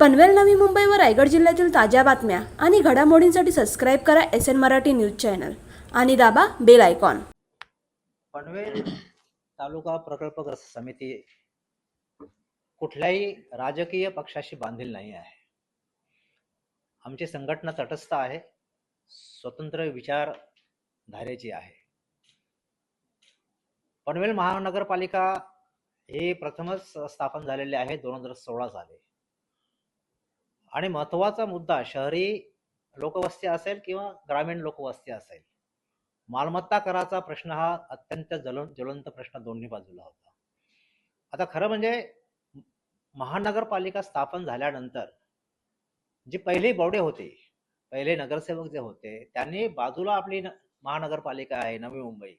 पनवेल नवी मुंबई व रायगड जिल्ह्यातील ताज्या बातम्या आणि घडामोडींसाठी सबस्क्राईब करा S N Marathi news channel. आणि दाबा बेल आयकॉन. पनवेल तालुका प्रकल्पग्रस्त समिती कुठल्याही राजकीय पक्षाशी बांधील नाही आहे. आमची संघटना तटस्थ आहे स्वतंत्र विचारधारेची आहे. पनवेल महानगरपालिका हे प्रथमच स्थापन झालेले आहे दोन हजार सोळा साली. आणि महत्त्वाचा मुद्दा शहरी लोकवस्ती असेल किंवा ग्रामीण लोकवस्ती असेल मालमत्ता कराचा प्रश्न हा अत्यंत जल ज्वलंत प्रश्न दोन्ही बाजूला होता. आता खरं म्हणजे महानगरपालिका स्थापन झाल्यानंतर जी पहिली बॉडी होती पहिले नगरसेवक जे होते त्यांनी बाजूला आपली न- महानगरपालिका आहे नवी मुंबई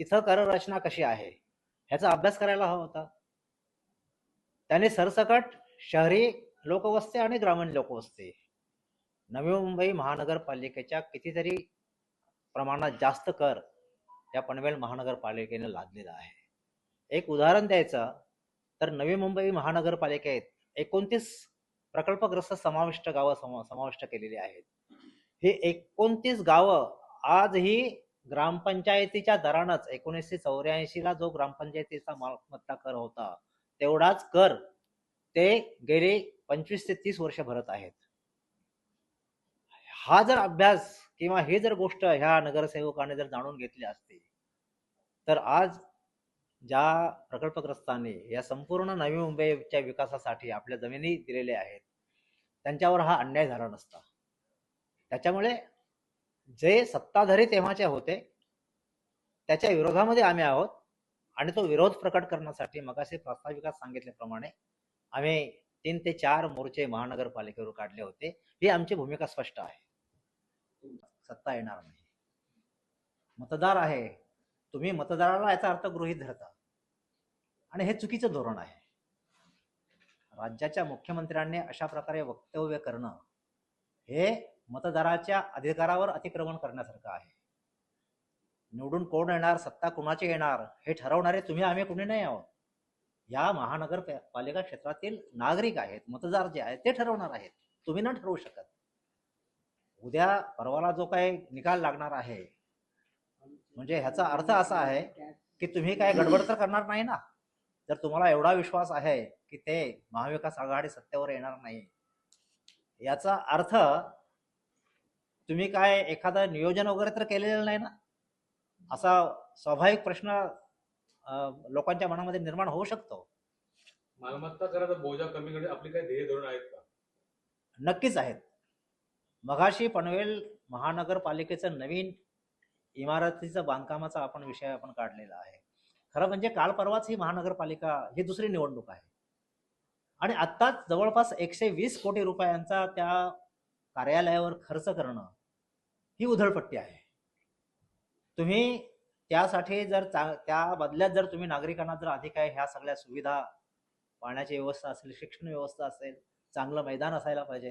तिथं कर रचना कशी आहे ह्याचा अभ्यास करायला हवा होता. त्यांनी सरसकट शहरी लोकवस्ती आणि ग्रामीण लोकवस्ती. नवी मुंबई महानगरपालिकेच्या कितीतरी प्रमाणात जास्त कर या पनवेल महानगरपालिकेने लादलेला आहे. एक उदाहरण द्यायचं तर नवी मुंबई महानगरपालिकेत एकोणतीस प्रकल्पग्रस्त समाविष्ट गावं समा समाविष्ट केलेली आहेत. ही एकोणतीस गावं आजही ग्रामपंचायतीच्या दरानच एकोणीसशे चौऱ्याऐंशी ला जो ग्रामपंचायतीचा मालमत्ता कर होता तेवढाच कर ते गेले पंचवीस ते तीस वर्ष भरत आहेत. हा जर अभ्यास किंवा हे जर गोष्ट ह्या नगरसेवकाने जर जाणून घेतली असती तर आज ज्या प्रकल्पग्रस्तांनी या संपूर्ण नवी मुंबईच्या विकासासाठी आपल्या जमिनी दिलेल्या आहेत त्यांच्यावर हा अन्याय झाला नसता. त्याच्यामुळे जे सत्ताधारी तेव्हाचे होते त्याच्या विरोधामध्ये आम्ही आहोत आणि तो विरोध प्रकट करण्यासाठी मगाशी प्रास्ताविकात सांगितल्याप्रमाणे आम्ही तीन ते चार मोर्चे महानगरपालिकेवर काढले होते. ही आमची भूमिका स्पष्ट आहे. सत्ता येणार नाही. मतदार आहे. तुम्ही मतदाराला याचा अर्थ गृहीत धरता. आणि हे चुकीचं धोरण आहे. राज्याच्या मुख्यमंत्र्यांनी अशा प्रकारे वक्तव्य करणं हे मतदाराच्या अधिकारावर अतिक्रमण करण्यासारखं आहे. निवडून कोण येणार सत्ता कुणाची येणार हे ठरवणारे तुम्ही आम्ही कुणी नाही आहोत. या महानगरपालिका क्षेत्रातील नागरिक आहेत मतदार जे आहेत ते ठरवणार आहेत. तुम्ही न ठरवू शकत. उद्या परवाला जो काही निकाल लागणार आहे म्हणजे ह्याचा अर्थ असा आहे की तुम्ही काय गडबड तर करणार नाही ना? जर तुम्हाला एवढा विश्वास आहे की ते महाविकास आघाडी सत्तेवर येणार नाही याचा अर्थ तुम्ही काय एखादं नियोजन वगैरे तर केलेलं नाही ना? असा स्वाभाविक प्रश्न लोकांच्या मनामध्ये निर्माण होऊ शकतो. मालमत्ता कराचा बोजा कमी करणे आपली काही ध्येय धोरण आहेत का? नक्कीच आहेत. मघाशी पनवेल महानगरपालिकेचं नवीन इमारतीचं बांधकामाचा आपण विषय आपण काढलेला आहे. खरं म्हणजे काल परवाच ही महानगरपालिका ही दुसरी निवडणूक आहे. आणि आत्ताच जवळपास एकशे वीस कोटी रुपयांचा त्या कार्यालयावर खर्च करणं ही उधळपट्टी आहे. तुम्ही त्यासाठी जर त्या बदल्यात जर तुम्ही नागरिकांना जर अधिक आहे ह्या सगळ्या सुविधा पाण्याची व्यवस्था असेल शिक्षण व्यवस्था असेल चांगलं मैदान असायला पाहिजे.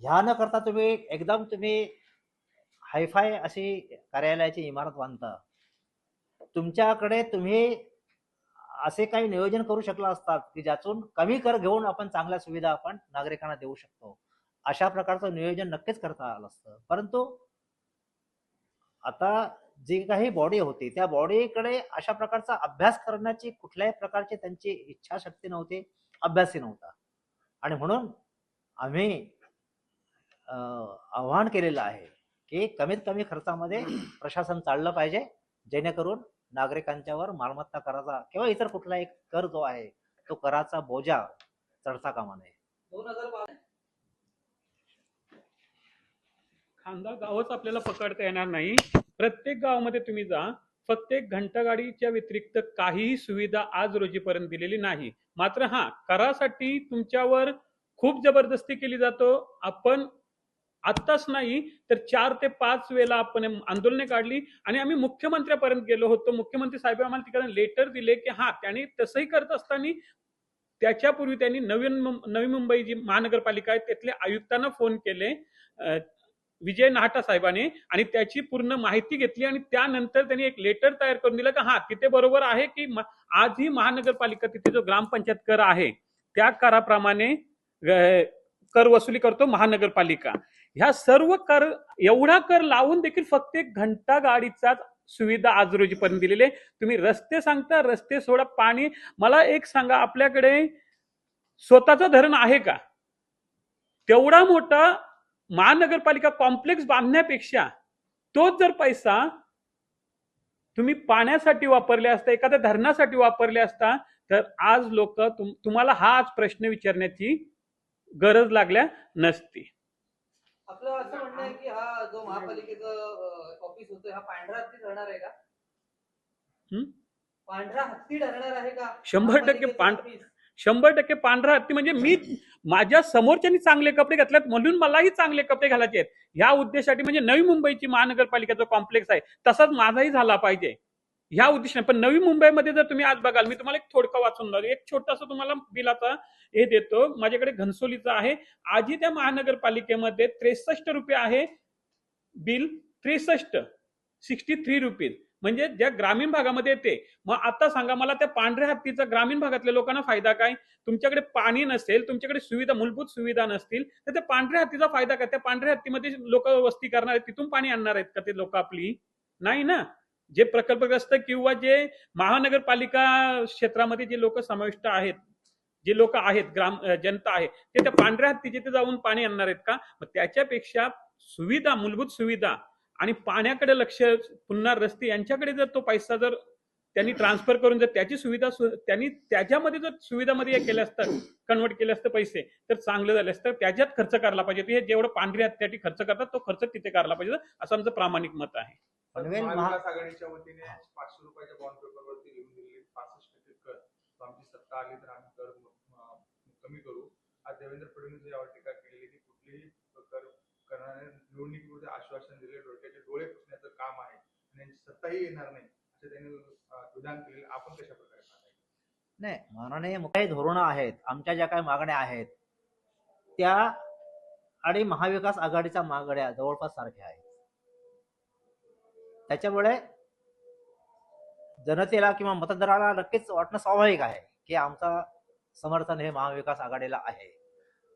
ह्या न करता तुम्ही एकदम तुम्ही हायफाय अशी कार्यालयाची इमारत बांधता. तुमच्याकडे तुम्ही असे काही नियोजन करू शकला असतात की ज्यातून कमी कर घेऊन आपण चांगल्या सुविधा आपण नागरिकांना देऊ शकतो. अशा प्रकारचं नियोजन नक्कीच करता आलं असतं. परंतु आता जी काही बॉडी होती त्या बॉडीकडे अशा प्रकारचा अभ्यास करण्याची कुठल्याही प्रकारची त्यांची इच्छाशक्ती नव्हती अभ्यासही नव्हता. आणि म्हणून आम्ही आव्हान केलेलं आहे की कमीत कमी खर्चामध्ये प्रशासन चाललं पाहिजे जेणेकरून नागरिकांच्यावर मालमत्ता कराचा किंवा इतर कुठला एक कर जो आहे तो कराचा बोजा चढता कामा नये. खांदा गावच आपल्याला पकडता येणार नाही. प्रत्येक गावामध्ये तुम्ही जा. फक्त एक घंटागाडीच्या व्यतिरिक्त काहीही सुविधा आज रोजीपर्यंत दिलेली नाही. मात्र हा करासाठी तुमच्यावर खूप जबरदस्ती केली जातो. आपण आत्ताच नाही तर चार ते पाच वेळेला आपण आंदोलने काढली आणि आम्ही मुख्यमंत्र्यापर्यंत गेलो होतो. मुख्यमंत्री साहेब आम्हाला तिकडे लेटर दिले की हा त्यांनी तसंही करत असताना त्याच्यापूर्वी त्यांनी नवीन नवी मुंबई जी महानगरपालिका आहे तिथल्या आयुक्तांना फोन केले. विजय नाहटा साहेबांनी आणि त्याची पूर्ण माहिती घेतली आणि त्यानंतर त्यांनी एक लेटर तयार करून दिलं की हा तिथे बरोबर आहे की आजही महानगरपालिका तिथे जो ग्रामपंचायत कर आहे त्या कराप्रमाणे कर वसुली करतो महानगरपालिका. ह्या सर्व कर एवढा कर लावून देखील फक्त एक घंटा गाडीचा सुविधा आज रोजीपर्यंत दिलेली आहे. तुम्ही रस्ते सांगता रस्ते सोडा पाणी मला एक सांगा आपल्याकडे स्वतःचं धरण आहे का? तेवढा मोठा महानगरपालिका कॉम्प्लेक्स बांधण्यापेक्षा तोच जर पैसा तुम्ही पाण्यासाठी वापरले असता एखाद्या धरणासाठी वापरले असता तर आज लोक तुम्हाला हा आज प्रश्न विचारण्याची गरज लागल्या नसती आपलं असं म्हणणं आहे की हा जो महापालिकेचं ऑफिस होतं हा पांढरा हत्ती ठरणार आहे का? पांढरा हत्ती ठरणार आहे का शंभर टक्के महापालिकेचं पांढ- ऑफिस? शंभर टक्के पांढरा हत्ती म्हणजे मी माझ्या समोरच्यानी चांगले कपडे घातलेत म्हणून मलाही चांगले कपडे घालायचे आहेत. ह्या उद्देशासाठी म्हणजे नवी मुंबईची महानगरपालिकेचा कॉम्प्लेक्स आहे. तसाच माझाही झाला पाहिजे. ह्या उद्देशाने. पण नवी मुंबईमध्ये जर तुम्ही आज बघाल मी तुम्हाला एक थोडका वाचून दाखवतो. एक छोटासा तुम्हाला बिलाचा हे देतो. माझ्याकडे घनसोलीचा आहे. आजही त्या महानगरपालिकेमध्ये त्रेसष्ट रुपये आहे बिल. त्रेसष्ट सिक्स्टी थ्री रुपीज. म्हणजे ज्या ग्रामीण भागामध्ये येते मग आता सांगा मला त्या पांढऱ्या हत्तीचा ग्रामीण भागातल्या लोकांना फायदा काय? तुमच्याकडे पाणी नसेल तुमच्याकडे सुविधा मूलभूत सुविधा नसतील तर त्या पांढऱ्या हत्तीचा फायदा काय? त्या पांढऱ्या हत्तीमध्ये लोक वस्ती करणार आहेत तिथून पाणी आणणार आहेत का ते लोक आपली? नाही ना. जे प्रकल्पग्रस्त किंवा जे महानगरपालिका क्षेत्रामध्ये जे लोक समाविष्ट आहेत जे लोक आहेत ग्राम जनता आहे ते त्या पांढऱ्या हत्ती जिथे जाऊन पाणी आणणार आहेत का? मग त्याच्यापेक्षा सुविधा मूलभूत सुविधा आणि पाण्याकडे लक्ष पुन्हा रस्ते यांच्याकडे जर तो पैसा जर त्यांनी ट्रान्सफर करून जर त्याची सुविधा सु- त्यांनी त्याच्यामध्ये जर सुविधामध्ये हे केलं असतं कन्वर्ट केलं असतं पैसे तर चांगलं झालं असतं. त्याच्यात खर्च करायला पाहिजे हे जेवढं पांढरी हत्यासाठी खर्च करतात तो खर्च तिथे करायला पाहिजे असं आमचं प्रामाणिक मत आहे. पनवेल महा महाविकास आघाडीच्या वतीने पाचशे रुपयाच्या बॉन्ड पेपरवरती लिहून दिलेली पासष्ट टक्के कर. तो आमची सत्ता आली तर आम्ही कर कमी करू. आज देवेंद्र फडणवीस यावर टीका केलेली की कुठलीही करणाऱ्या निवडणुकीमध्ये आश्वासन दिले डोक्याचे डोळे पुसण्याचं काम आहे आणि सत्ताही येणार नाही असे त्यांनी विधान केलेले आपण कशा प्रकारे नाही माननीय काही धोरणं आहेत आमच्या ज्या काही मागण्या आहेत त्या आणि महाविकास आघाडीच्या मागण्या जवळपास सारख्या आहेत. त्याच्यामुळे जनतेला किंवा मतदाराला नक्कीच वाटणं स्वाभाविक आहे की आमचा समर्थन हे महाविकास आघाडीला आहे.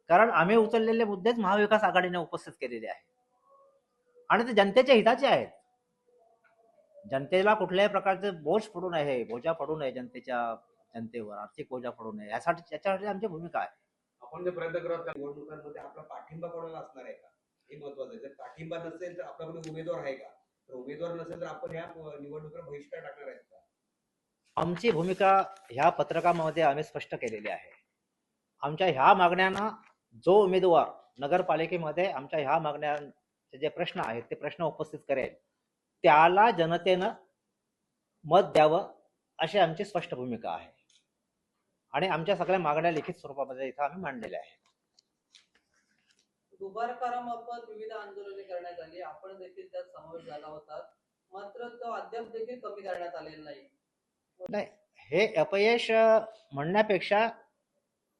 कारण आम्ही उचललेले मुद्देच महाविकास आघाडीने उपस्थित केलेले आहेत. आणि ते जनतेच्या हिताचे आहेत. जनतेला कुठल्याही प्रकारचे बोज पडू नये बोजा पडू नये जनतेच्या जनतेवर आर्थिक बोजा पडू नये यासाठी त्याच्यासाठी आमची भूमिका आहे. आपण जे प्रयत्न करत निवडणुकांमध्ये आपला पाठिंबा कोणाला असणार आहे का? हे महत्वाचं आहे. जर पाठिंबा नसेल तर आपल्याकडे उमेदवार आहे का? तर उमेदवार नसेल तर आपण ह्या निवडणुकीला बहिष्कार टाकणार आहेत का? आमची भूमिका ह्या पत्रकामध्ये आम्ही स्पष्ट केलेली आहे. आमच्या ह्या मागण्यांना जो उमेदवार नगरपालिकेमध्ये आमच्या ह्या मागण्यांचे जे प्रश्न आहेत ते प्रश्न उपस्थित करेल त्याला जनतेनं मत द्यावं अशी आमची स्पष्ट भूमिका आहे. आणि आमच्या सगळ्या मागण्या लिखित स्वरूपामध्ये इथं आम्ही मांडलेल्या आहेत. विविध आंदोलने करण्यात आली. आपण देखील त्यात समावेश झाला होता. मात्र तो अद्याप देखील कमी करण्यात आलेला नाही हे अपयश म्हणण्यापेक्षा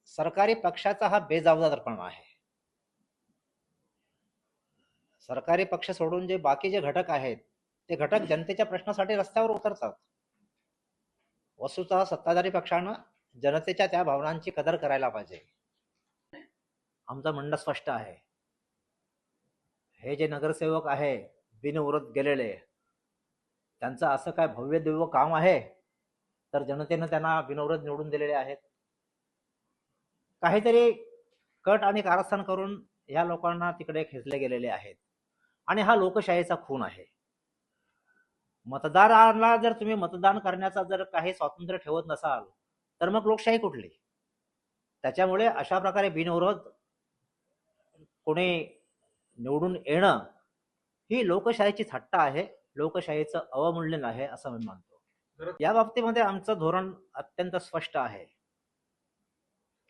सरकारी पक्षाचा हा बेजबाबदारपणा आहे. सरकारी पक्ष सोडून जे बाकी जे घटक आहेत ते घटक जनतेच्या प्रश्नासाठी रस्त्यावर उतरतात. वस्तुतः सत्ताधारी पक्षानं जनतेच्या त्या भावनांची कदर करायला पाहिजे. आमचं म्हणणं स्पष्ट आहे. हे जे नगरसेवक आहे बिनविरोध गेलेले त्यांचं असं काय भव्य दिव्य काम आहे? तर जनतेनं त्यांना बिनविरोध निवडून दिलेले आहेत. काहीतरी कट आणि कारस्थान करून या लोकांना तिकडे खेचले गेलेले आहेत. आणि हा लोकशाहीचा खून आहे. मतदाराला जर तुम्ही मतदान करण्याचा जर काही स्वातंत्र्य ठेवत नसाल तर मग लोकशाही कुठली? त्याच्यामुळे अशा प्रकारे बिनविरोध कोणी निवडून येणं ही लोकशाहीची थट्टा आहे लोकशाहीचं अवमूल्यन आहे असं मी मानतो. या बाबतीमध्ये आमचं धोरण अत्यंत स्पष्ट आहे.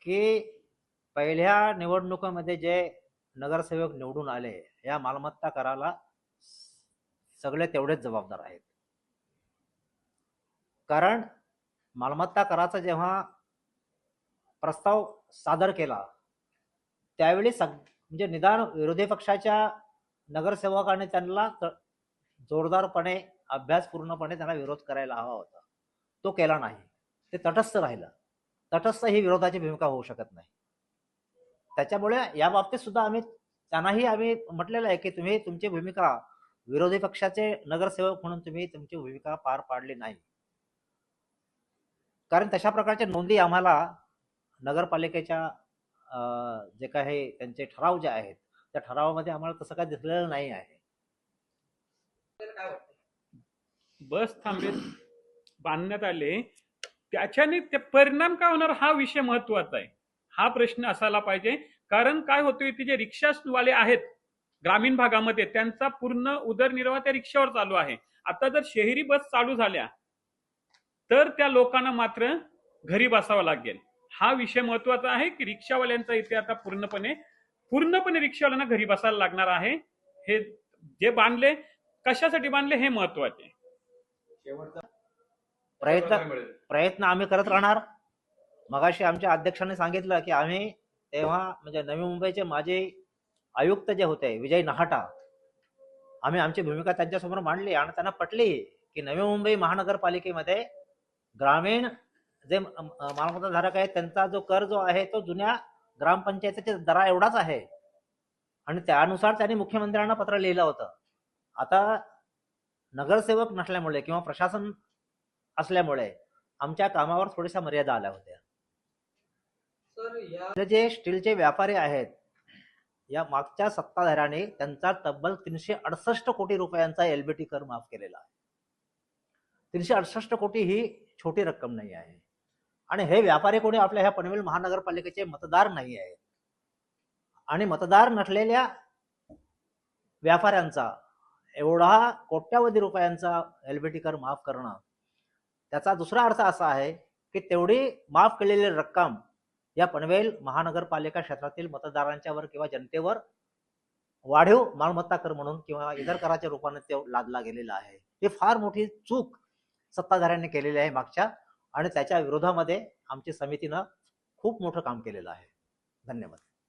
की पहिल्या निवडणुकीमध्ये जे नगरसेवक निवडून आले या मालमत्ता कराला सगळे तेवढेच जबाबदार आहेत. कारण मालमत्ता कराचा जेव्हा प्रस्ताव सादर केला त्यावेळी सग म्हणजे निदान विरोधी पक्षाच्या नगरसेवकाने त्यांना जोरदारपणे जोरदारपणे अभ्यासपूर्णपणे त्यांना विरोध करायला हवा होता. तो केला नाही. ते तटस्थ राहिलं. तटस्थ ही विरोधाची भूमिका होऊ शकत नाही. त्याच्यामुळे या बाबतीत सुद्धा आम्ही त्यांनाही आम्ही म्हटलेलं आहे की तुम्ही तुमची भूमिका विरोधी पक्षाचे नगरसेवक म्हणून तुम्ही तुमची भूमिका पार पाडली नाही. कारण तशा प्रकारच्या नोंदी आम्हाला नगरपालिकेच्या अं, जे काही त्यांचे ठराव जे आहेत त्या ठरावामध्ये आम्हाला तसं काही दिसलेलं नाही आहे. बस थांबेल. बांधण्यात आले. त्याच्याने ते परिणाम काय होणार हा विषय महत्त्वाचा आहे. हा प्रश्न असायला पाहिजे. कारण काय होतोय ते जे रिक्षावाले आहेत ग्रामीण भागामध्ये त्यांचा पूर्ण उदरनिर्वाह त्या रिक्षावर चालू आहे. आता जर शहरी बस चालू झाल्या तर त्या लोकांना मात्र घरी बसावं लागेल. हा विषय महत्त्वाचा आहे की रिक्षावाल्यांचा इथे आता पूर्णपणे पूर्णपणे रिक्षावाल्यांना घरी बसायला लागणार आहे. हे जे बांधले कशासाठी बांधले हे महत्त्वाचे शेवटचा प्रयत्न प्रयत्न आम्ही करत राहणार. मगाशी आमच्या अध्यक्षांनी सांगितलं की आम्ही तेव्हा म्हणजे नवी मुंबईचे माजी आयुक्त जे होते विजय नहाटा आम्ही आमची भूमिका त्यांच्यासमोर मांडली आणि त्यांना पटली की नवी मुंबई महानगरपालिकेमध्ये ग्रामीण जे म- म- मालमत्ताधारक आहेत त्यांचा जो कर जो आहे तो जुन्या ग्रामपंचायतीच्या दरा एवढाच आहे. आणि त्यानुसार त्यांनी मुख्यमंत्र्यांना पत्र लिहिलं होतं. आता नगरसेवक नसल्यामुळे किंवा प्रशासन असल्यामुळे आमच्या कामावर थोड्याशा मर्यादा आल्या होत्या. जे स्टीलचे व्यापारी आहेत या मागच्या सत्ताधाऱ्याने त्यांचा तब्बल तीनशे अडसष्ट कोटी रुपयांचा एलबीटी कर माफ केलेला आहे. तीनशे अडसष्ट कोटी ही छोटी रक्कम नाही आहे. आणि हे व्यापारी कोणी आपल्या ह्या पनवेल महानगरपालिकेचे मतदार नाही आहेत. आणि मतदार नसलेल्या व्यापाऱ्यांचा एवढा कोट्यावधी रुपयांचा एलबीटी कर माफ करणं त्याचा दुसरा अर्थ असा आहे की तेवढी माफ केलेली रक्कम या पनवेल महानगरपालिका क्षेत्रातील मतदारांच्यावर किंवा जनतेवर वाढीव मालमत्ता कर म्हणून किंवा इतर कराच्या रूपाने ते लादला गेलेला आहे. ही फार मोठी चूक सत्ताधाऱ्यांनी केलेली आहे मागच्या आणि त्याच्या विरोधामध्ये आमची समितीनं खूप मोठं काम केलेलं आहे. धन्यवाद.